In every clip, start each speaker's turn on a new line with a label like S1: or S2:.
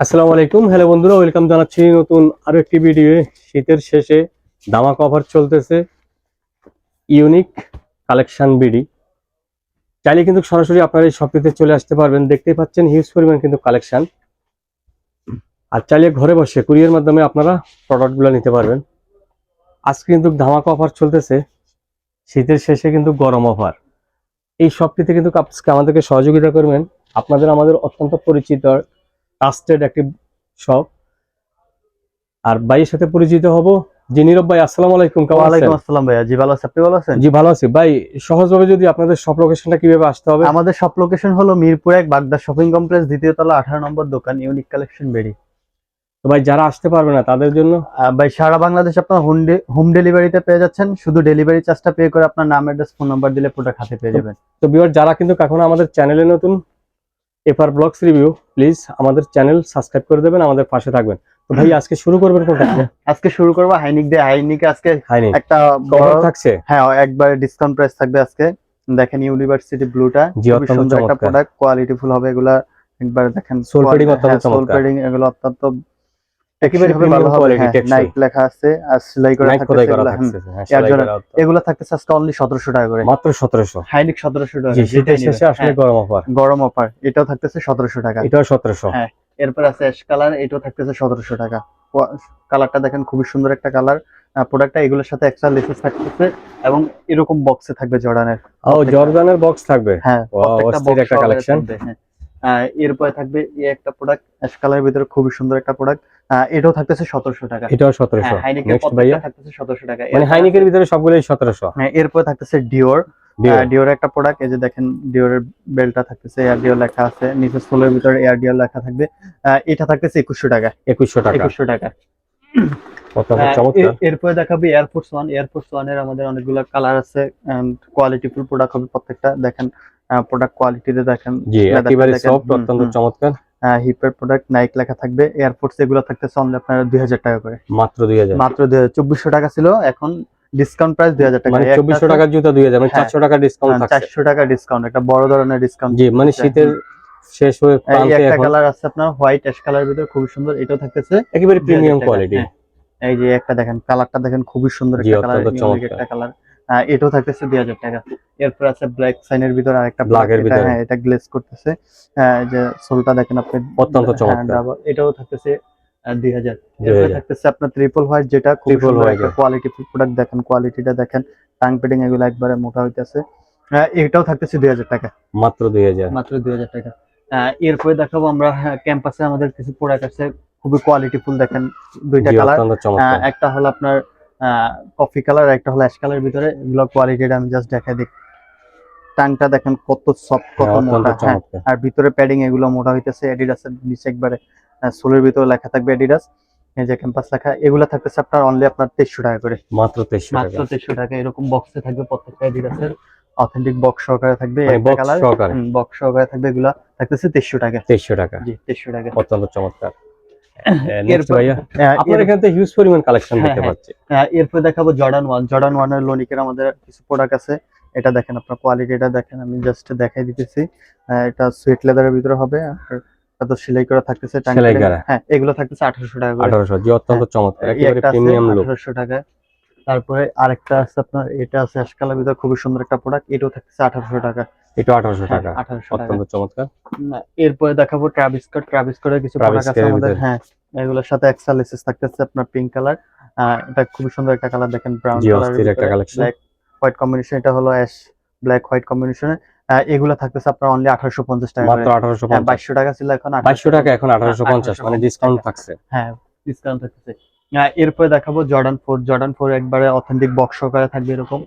S1: আসসালামু আলাইকুম। হ্যালো বন্ধুরা, ওয়েলকাম জানাচ্ছি নতুন আরও একটি ভিডিও। শীতের শেষে দামাক অফার চলতেছে ইউনিক কালেকশন বিডি। চাইলে কিন্তু সরাসরি আপনারা এই শপটিতে চলে আসতে পারবেন। দেখতেই পাচ্ছেন হিউজ পরিমাণ কিন্তু কালেকশন। আর চাইলে ঘরে বসে কুরিয়ার মাধ্যমে আপনারা প্রোডাক্টগুলো নিতে পারবেন। আজকে কিন্তু ধামাকা অফার চলতেছে। শীতের শেষে কিন্তু গরম অফার। এই শপটিতে কিন্তু আজকে আমাদেরকে সহযোগিতা করবেন। আপনাদের আমাদের অত্যন্ত পরিচিত ট্রাস্টেড একটি শপ আর ভাইয়ের সাথে পরিচিত হব জি নীরব ভাই আসসালামু আলাইকুম কেমন আছেন?
S2: ওয়ালাইকুম আসসালাম ভাইয়া জি ভালো আছেন আপনি ভালো আছেন?
S1: জি ভালো আছি। ভাই সহজভাবে যদি আপনাদের সব লোকেশনটা কীভাবে আসতে হবে?
S2: আমাদের সব লোকেশন হলো মিরপুর এক বাগদা শপিং কমপ্লেক্স দ্বিতীয় তলা আঠারো নম্বর দোকান ইউনিক কালেকশন বেরি
S1: তো ভাই যারা আসতে পারবে না তাদের জন্য?
S2: ভাই সারা বাংলাদেশ আপনার হোম ডেলিভারিতে পেয়ে যাচ্ছেন। শুধু ডেলিভারি চার্জটা পে করে আপনার নাম অ্যাড্রেস ফোন নাম্বার দিলে প্রোডাক্ট হাতে পেয়ে যাবেন।
S1: তো বিয়ার যারা কিন্তু এখনও আমাদের চ্যানেলে নতুন এফআর ব্লগস রিভিউ প্লিজ আমাদের চ্যানেল সাবস্ক্রাইব করে দেবেন আমাদের পাশে থাকবেন। তো ভাই আজকে শুরু করবেন কোনটা?
S2: আজকে শুরু করব হাইনিক দিয়ে। হাইনিক আজকে একটা বড়
S1: থাকছে?
S2: হ্যাঁ একবার ডিসকাউন্ট প্রাইস থাকবে আজকে। দেখেন ইউনিভার্সিটি ব্লুটা
S1: খুব
S2: সুন্দর একটা প্রোডাক্ট কোয়ালিটিফুল হবে এগুলা। একবার দেখেন
S1: সোল পেডিং অত্যন্ত
S2: সোল পেডিং এগুলো অত্যন্ত
S1: একেবারে
S2: ভালো হবে
S1: quality,
S2: লেখা আছে আর সেলাই করা
S1: নাইট
S2: থাকতেছে
S1: খোদাই করা
S2: এগুলা।
S1: থাকছে হ্যাঁ,
S2: এগুলো থাকতেছে আজকে অনলি সতেরোশো টাকা করে।
S1: মাত্র
S2: হাইনিক টাকা।
S1: শেষে আসলে
S2: হ্যাঁ,
S1: গরম অফার।
S2: গরম অফার এটাও থাকতেছে সতেরোশো টাকা।
S1: এটাও সতেরোশো?
S2: হ্যাঁ। এরপর আছে অ্যাশ কালার এটাও থাকতেছে সতেরোশো টাকা। কালারটা দেখেন খুবই সুন্দর একটা কালার প্রোডাক্টটা এগুলোর সাথে এক্সট্রা লেসেস থাকতেছে এবং এরকম বক্সে থাকবে জর্ডানের।
S1: ও জর্দানের বক্স থাকবে?
S2: হ্যাঁ প্রত্যেকটা
S1: একটা
S2: হ্যাঁ। এরপরে থাকবে এই একটা প্রোডাক্ট অ্যাশ কালারের ভিতরে খুবই সুন্দর একটা প্রোডাক্ট এটাও থাকতেছে সতেরোশো টাকা।
S1: এটাও সতেরোশো।
S2: হ্যাঁ, থাকতেছে সতেরোশো টাকা।
S1: মানে হাইনিকের ভিতরে সবগুলোই সতেরোশো।
S2: হ্যাঁ এরপরে থাকতেছে ডিওর ডিওর একটা প্রোডাক্ট এই যে দেখেন ডিওরের বেলটা থাকতেছে এয়ার ডিওর লেখা আছে নিচে সোলের ভিতরে এয়ার ডিওর লেখা থাকবে। এটা থাকতেছে একুশশো টাকা।
S1: একুশশো টাকা।
S2: একুশশো টাকা। এরপরে দেখাবো এয়ারফোর্স ওয়ান এয়ারফোর্স ওয়ানের আমাদের অনেকগুলো কালার আছে কোয়ালিটি ফুল প্রোডাক্ট হবে প্রত্যেকটা। দেখেন প্রোডাক্ট কোয়ালিটিতে দেখেন
S1: জি একেবারে সফট অত্যন্ত চমৎকার।
S2: হিপের প্রোডাক্ট নাইক লেখা থাকবে এয়ারফোর্স এগুলো থাকতেছে অনলি আপনার দুই হাজার টাকা করে।
S1: মাত্র দুই হাজার।
S2: মাত্র দুই হাজার। চব্বিশশো টাকা ছিল এখন ডিসকাউন্ট প্রাইস দুই হাজার টাকা।
S1: মানে চব্বিশশো টাকার জুতা দুই হাজার মানে
S2: হ্যাঁ।
S1: চারশো টাকা ডিসকাউন্ট
S2: চারশো টাকা ডিসকাউন্ট একটা বড় ধরনের ডিসকাউন্ট
S1: জি মানে শীতের শেষ হয়ে
S2: একটা কালার আছে আপনার হোয়াইট অ্যাশ কালার ভিতরে খুবই সুন্দর এটাও থাকতেছে
S1: একেবারে প্রিমিয়াম কোয়ালিটি
S2: হ্যাঁ। এই যে একটা দেখেন কালারটা দেখেন খুবই সুন্দর একটা কালার একটা কালার এটাও থাকতেছে দুই হাজার টাকা। এরপর আছে ব্ল্যাক সাইনের ভিতরে আরেকটা
S1: এর ভিতরে।
S2: হ্যাঁ এটা গ্লেজ করতেছে। যে সোলটা দেখেন আপনি
S1: অত্যন্ত
S2: হ্যাঁ,
S1: চমৎকার।
S2: এটাও থাকতেছে দুই হাজার। এরপরে থাকতেছে আপনার ট্রিপল হোয়াইট যেটা খুব সুন্দর একটা কোয়ালিটি প্রোডাক্ট দেখেন কোয়ালিটিটা দেখেন টাং পেডিং এগুলো একবারে মোটা হইতেছে। এটাও থাকতেছে দুই হাজার টাকা।
S1: মাত্র দুই হাজার।
S2: মাত্র দুই হাজার টাকা। এরপরে দেখাবো আমরা ক্যাম্পাসে আমাদের কিছু প্রোডাক্ট আছে খুবই দেখেন দুইটা কালার একটা হলো আপনার কফি কালার একটা হলো অ্যাশ কালার ভিতরে। এগুলো কোয়ালিটিটা আমি জাস্ট দেখাই দিই। টাংটা দেখেন কত সফট কত
S1: হ্যাঁ,
S2: মোটা হ্যাঁ। আর ভিতরে প্যাডিং এগুলো মোটা হইতেছে এডিডাসের নিচে একবারে সোলের ভিতরে লেখা থাকবে এডিডাস এই যে ক্যাম্পাস লেখা এগুলো থাকতেছে আপনার অনলি আপনার তেইশশো টাকা করে।
S1: মাত্র তেইশশো
S2: মাত্র তেইশশো টাকা এরকম বক্সে থাকবে প্রত্যেকটা এডিডাসের অথেন্টিক বক্স সহকারে থাকবে
S1: মানে
S2: কালার বক্স সহকারে থাকবে এগুলা। থাকতেছে তেইশশো টাকা।
S1: তেইশশো টাকা।
S2: জি তেইশশো টাকা।
S1: অত্যন্ত চমৎকার। আপনার এখান থেকে হিউজ পরিমাণ কালেকশন
S2: হ্যাঁ,
S1: দেখতে
S2: হ্যাঁ।
S1: পাচ্ছি।
S2: এরপর দেখাবো জর্ডান ওয়ান জর্ডান ওয়ানের লোনিকের আমাদের কিছু প্রোডাক্ট আছে। এটা দেখেন আপনার কোয়ালিটিটা দেখেন আমি জাস্ট দেখাই দিতেছি। এটা সুইট লেদারের ভিতরে হবে। আর এটা তো সেলাই করা থাকতেছে। হ্যাঁ এগুলো থাকতেছে আঠারোশো টাকা করে।
S1: আঠারোশো জি অত্যন্ত চমৎকার একেবারে প্রিমিয়াম লুক
S2: আঠারোশো টাকা। তারপরে আরেকটা আছে আপনার এটা আছে ভিতরে খুবই সুন্দর একটা প্রোডাক্ট এটাও থাকতেছে আঠারোশো টাকা।
S1: এটা আঠারোশো টাকা। অত্যন্ত চমৎকার।
S2: এরপরে দেখাবো ট্রাভিস কাট ট্রাভিস কাটের কিছু প্রোডাক্ট আছে আমাদের হ্যাঁ এগুলোর সাথে এক্সট্রা লেসেস থাকতেছে আপনার পিঙ্ক কালার এটা খুবই সুন্দর একটা কালার দেখেন ব্রাউন কালার
S1: একটা collection।
S2: ব্ল্যাক হোয়াইট কম্বিনেশন এটা হলো অ্যাশ ব্ল্যাক হোয়াইট কম্বিনেশনে এগুলো থাকতেছে আপনার অনলি আঠারোশো পঞ্চাশ টাকা
S1: মাত্র আঠারোশো
S2: হ্যাঁ টাকা ছিল এখন
S1: টাকা এখন পঞ্চাশ মানে ডিসকাউন্ট থাকছে।
S2: হ্যাঁ ডিসকাউন্ট এরপরে দেখাবো জর্ডান ফোর জর্ডান ফোর একবারে অথেন্টিক বক্স সহকারে থাকবে এরকম।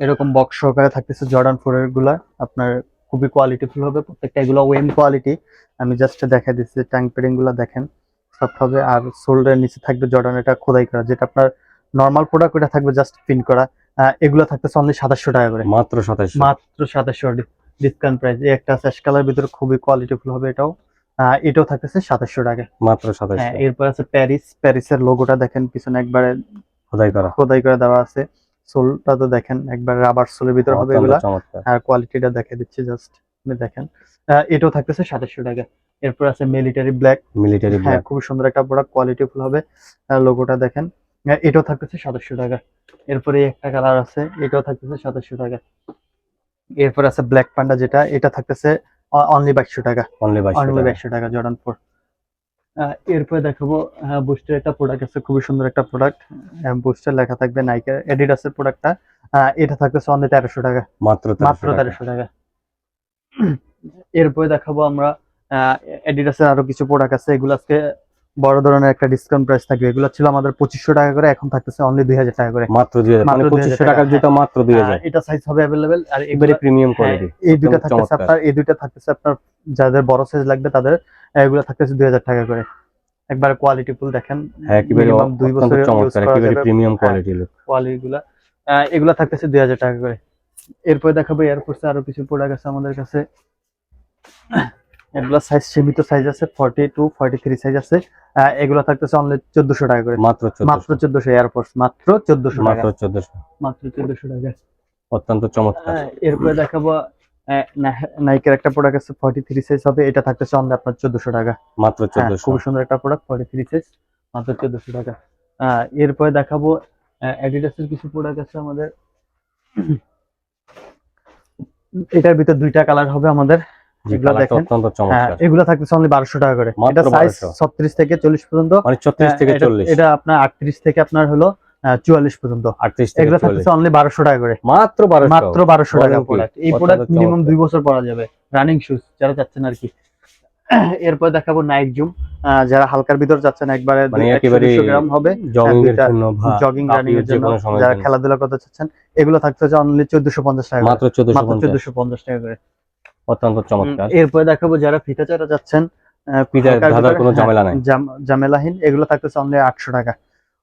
S2: এরকম বক্স সহকারে থাকতেছে জর্ডান ফোরগুলা। আপনার খুবই কোয়ালিটিফুল হবে প্রত্যেকটা এগুলো ওয়েম কোয়ালিটি আমি জাস্ট দেখা দিচ্ছি ট্যাং পেডিংগুলা দেখেন সফট হবে। আর সোল্ডার নিচে থাকবে জর্ডান এটা খোদাই করা যেটা আপনার নর্মাল প্রোডাক্ট ওটা থাকবে জাস্ট পিন করা। এগুলো থাকতেছে অনলি সাতাশশো টাকা করে।
S1: মাত্র সাতাশশো।
S2: মাত্র সাতাশশো ডিসকাউন্ট প্রাইস এই একটা স্যাশ কালার ভিতরে খুবই কোয়ালিটিফুল হবে এটাও। এটাও থাকতেছে সাতাশশো টাকা।
S1: মাত্র
S2: হ্যাঁ
S1: সাতাশশো
S2: এরপর আছে প্যারিস প্যারিসের লোগোটা দেখেন পিছনে একবারে
S1: খোদাই করা।
S2: খোদাই করে দেওয়া আছে। সোলটা তো দেখেন একবার রাবার সোলের ভিতর হবে
S1: অত্যন্ত
S2: এগুলা আর কোয়ালিটিটা দেখে দিচ্ছি জাস্ট আপনি দেখেন। এটাও থাকতেছে সাতাশশো টাকা। এরপর আছে মিলিটারি ব্ল্যাক
S1: মিলিটারি
S2: হ্যাঁ খুব সুন্দর একটা প্রোডাক্ট কোয়ালিটি ফুল হবে লোগোটা দেখেন। এটাও থাকতেছে সাতাশশো টাকা। এরপরে একটা কালার আছে এটাও থাকতেছে সাতাশশো টাকা। এরপর আছে ব্ল্যাক পান্ডা যেটা এটা থাকতেছে অনলি বাইশশো টাকা।
S1: অনলি
S2: বাইশশো টাকা। জর্ডান ফোর এরপরে দেখাবো হ্যাঁ বুস্টের একটা প্রোডাক্ট আছে খুবই সুন্দর একটা প্রোডাক্ট বুস্টার লেখা থাকবে নাইকের এডিডাসের প্রোডাক্টটা এটা থাকতেছে অনলি তেরোশো টাকা।
S1: মাত্র
S2: মাত্র
S1: তেরোশো টাকা।
S2: এরপরে দেখাবো আমরা এডিডাসের আরও কিছু প্রোডাক্ট আছে। এগুলো আজকে বড় ধরনের একটা ডিসকাউন্ট প্রাইস থাকবে। এগুলো ছিল আমাদের পঁচিশশো টাকা করে এখন থাকতেছে অনলি দুই হাজার টাকা করে।
S1: মাত্র দুই হাজার মানে
S2: মাত্র 2000
S1: পঁচিশশো
S2: টাকা,
S1: টাকার জুতা মাত্র দুই হাজার।
S2: এটা সাইজ হবে অ্যাভেলেবেল আর
S1: এবারে প্রিমিয়াম কোয়ালিটি
S2: এই দুইটা থাকতেছে আপনার এই দুইটা থাকতেছে আপনার যাদের বড় সাইজ লাগবে তাদের এগুলো থাকতেছে দুই হাজার টাকা করে। একবার কোয়ালিটি ফুল দেখেন
S1: হ্যাঁ একেবারে
S2: দুই
S1: চমৎকার একেবারে প্রিমিয়াম। কোয়ালিটি লোক
S2: কোয়ালিটি গুলা এগুলা থাকতেছে দুই হাজার টাকা করে। এরপরে দেখাবো এয়ারফোর্সে আরও কিছু প্রোডাক্ট আছে আমাদের কাছে। এগুলা সাইজ সীমিত সাইজ আছে forty two forty three size আছে এগুলা থাকতেছে অনলি চোদ্দশো টাকা করে।
S1: মাত্র
S2: মাত্র
S1: চোদ্দশো
S2: চোদ্দশো এয়ারফোর্স মাত্র চোদ্দশো টাকা।
S1: মাত্র চোদ্দশো।
S2: মাত্র চোদ্দশো টাকা।
S1: অত্যন্ত চমৎকার।
S2: এরপরে দেখাবো নাইকের একটা প্রোডাক্ট আছে ফর্টি থ্রি সাইজ হবে এটা থাকতেছে অনলি আপনার চোদ্দশো টাকা।
S1: মাত্র
S2: হ্যাঁ,
S1: চোদ্দশো।
S2: খুবই সুন্দর একটা প্রোডাক্ট ফর্টি থ্রি সাইজ মাত্র চোদ্দশো টাকা। এরপরে দেখাবো অ্যাডিডাসের কিছু প্রোডাক্ট আছে আমাদের। এটার ভিতর দুইটা কালার হবে আমাদের। এগুলা হ্যাঁ, এগুলো থাকতেছে অনলি বারোশো টাকা করে। এটা সাইজ
S1: 1200
S2: ছত্রিশ থেকে চল্লিশ পর্যন্ত।
S1: মানে ছত্রিশ
S2: হ্যাঁ,
S1: থেকে চল্লিশ।
S2: এটা আপনার আটত্রিশ থেকে আপনার হলো চুয়াল্লিশ পর্যন্ত। এগুলো থাকতেছে অনলি বারোশো টাকা করে।
S1: মাত্র
S2: মাত্র বারোশো টাকা প্রোডাক্ট এই প্রোডাক্ট মিনিমাম দুই বছর পরা যাবে। রানিং শুজ যারা চাচ্ছেন আর কি। এরপর দেখাবো নাইক জুম যারা হালকার ভিতর যাচ্ছেন একবারে
S1: মানে
S2: দুই-
S1: একেবারে
S2: 100 গ্রাম হবে।
S1: জগিং
S2: রানিং এর জন্য যারা খেলাধুলা করতে চাচ্ছেন এগুলো থাকতে হচ্ছে অনলি চোদ্দশো পঞ্চাশ টাকা
S1: মাত্র চোদ্দশো পঞ্চাশ।
S2: টাকা করে।
S1: অত্যন্ত চমৎকার।
S2: এরপরে দেখাবো যারা ফিতা চারা যাচ্ছেন
S1: কোনো
S2: হ্যাঁ,
S1: ঝামেলা নাই।
S2: ঝামেলাহীন এগুলো থাকতেছে অনলি আটশো টাকা।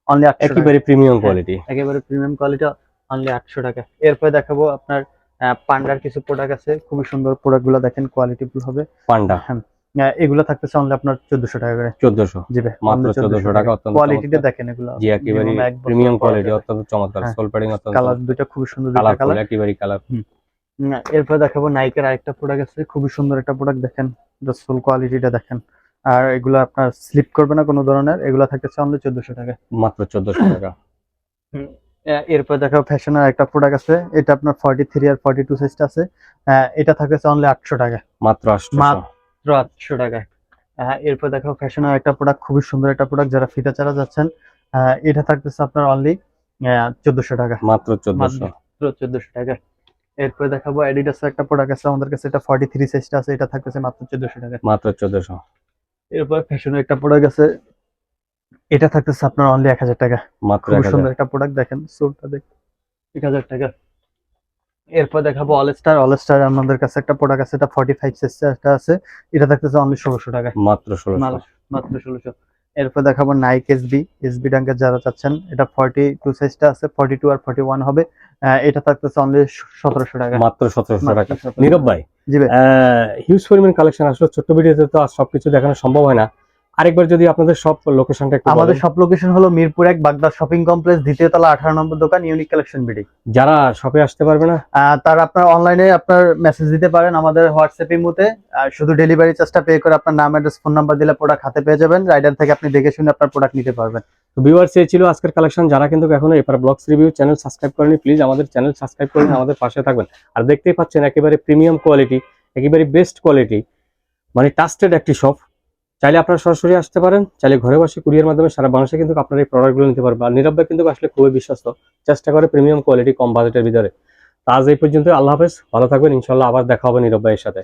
S2: অনলি
S1: একেবারে প্রিমিয়াম কোয়ালিটি
S2: একেবারে প্রিমিয়াম কোয়ালিটি অনলি আটশো টাকা। এরপরে দেখাবো আপনার পান্ডার কিছু প্রোডাক্ট আছে। খুবই সুন্দর প্রোডাক্টগুলো দেখেন কোয়ালিটি ফুল হবে।
S1: পান্ডা।
S2: হ্যাঁ এগুলো থাকতেছে অনলি আপনার চোদ্দশো টাকা করে।
S1: চোদ্দশো।
S2: জি
S1: মাত্র চোদ্দশো টাকা। অত্যন্ত
S2: কোয়ালিটিটা দেখেন এগুলো।
S1: জি একেবারে প্রিমিয়াম কোয়ালিটি অত্যন্ত চমৎকার।
S2: হ্যাঁ।
S1: সোল প্যাডিং অত্যন্ত
S2: কালার দুইটা খুবই সুন্দর
S1: কালারফুল
S2: কালার
S1: একেবারে কালার
S2: এরপরে দেখাবো নাইকের আরেকটা প্রোডাক্ট আছে। খুবই সুন্দর একটা প্রোডাক্ট দেখেন। সোল কোয়ালিটিটা দেখেন। আর এগুলো আপনার স্লিপ করবে না কোনো ধরনের এগুলো থাকতেছে অনলি চোদ্দশো টাকা।
S1: মাত্র চোদ্দশো টাকা।
S2: এরপর দেখাবো ফ্যাশনের একটা প্রোডাক্ট আছে এটা আপনার ফর্টি থ্রি আর ফর্টি টু সাইজটা আছে এটা থাকতেছে অনলি আটশো টাকা।
S1: মাত্র
S2: মাত্র আটশো টাকা। এরপর দেখাবো ফ্যাশনের একটা প্রোডাক্ট খুবই সুন্দর একটা প্রোডাক্ট যারা ফিতা চারা যাচ্ছেন এটা থাকতেছে আপনার অনলি চোদ্দশো টাকা।
S1: মাত্র চোদ্দশো।
S2: চোদ্দশো টাকা। এরপর দেখাবো অ্যাডিডাস একটা প্রোডাক্ট আছে আমাদের কাছে এটা ফর্টি থ্রি সাইজটা আছে এটা থাকতেছে মাত্র চোদ্দশো টাকা।
S1: মাত্র চোদ্দশো।
S2: এরপর ফ্যাশনের একটা প্রোডাক্ট আছে। এটা থাকতেছে আপনার অনলি এক হাজার টাকা।
S1: মাত্র
S2: খুব সুন্দর একটা প্রোডাক্ট দেখেন সোলটা দেখ এক হাজার টাকা। এরপর দেখাবো অলস্টার অলস্টার আমাদের কাছে একটা প্রোডাক্ট আছে এটা ফর্টি ফাইভ সাইজটা আছে। এটা থাকতেছে অনলি ষোলোশো টাকা
S1: মাত্র ষোলোশো।
S2: মাত্র ষোলোশো। এরপর দেখাবো নাইক এসবি এসবি ডাঙ্কের যারা চাচ্ছেন এটা ফর্টি টু সাইজটা আছে ফর্টি টু আর ফর্টি ওয়ান হবে এটা থাকতেছে অনলি সতেরোশো টাকা।
S1: মাত্র সতেরোশো টাকা।
S2: 1700
S1: নীরব ভাই
S2: জি ভাই।
S1: হিউজ পরিমাণ কালেকশন আসলে ছোট্ট ভিডিওতে তো আর সবকিছু দেখানো সম্ভব হয় না। আরেকবার যদি আপনাদের সব লোকেশনটা একটু
S2: আমাদের সব লোকেশন হলো মিরপুর এক বাগদা শপিং কমপ্লেক্স দ্বিতীয় তলা আঠারো নম্বর দোকান ইউনিক কালেকশন বিডি
S1: যারা শপে আসতে পারবে না?
S2: তার আপনার অনলাইনে আপনার মেসেজ দিতে পারেন আমাদের হোয়াটসঅ্যাপ ইমোতে। আর শুধু ডেলিভারি চার্জটা পে করে আপনার নাম অ্যাড্রেস ফোন নাম্বার দিলে প্রোডাক্ট হাতে পেয়ে যাবেন। রাইডার থেকে আপনি দেখে শুনে আপনার প্রোডাক্ট নিতে পারবেন।
S1: তো ভিউয়ার্স এই ছিল আজকের কালেকশন যারা কিন্তু এখনও এপার ব্লগস রিভিউ চ্যানেল সাবস্ক্রাইব করেনি প্লিজ আমাদের চ্যানেল সাবস্ক্রাইব করে আমাদের পাশে থাকবেন। আর দেখতেই পাচ্ছেন একেবারে প্রিমিয়াম কোয়ালিটি একেবারে বেস্ট কোয়ালিটি মানে ট্রাস্টেড একটি শপ চাইলে আপনারা সরাসরি আসতে পারেন, চাইলে ঘরে বসে কুরিয়ার মাধ্যমে সারা বাংলাদেশে কিন্তু আপনার এই প্রোডাক্টগুলো নিতে পারবেন। আর নীরব কিন্তু আসলে খুবই বিশ্বস্ত, চেষ্টা করে প্রিমিয়াম কোয়ালিটি কম বাজেটের ভিতরে। আজ এই পর্যন্ত আল্লাহ হাফেজ, ভালো থাকবেন ইনশাল্লাহ আবার দেখা হবে নীরব সাথে।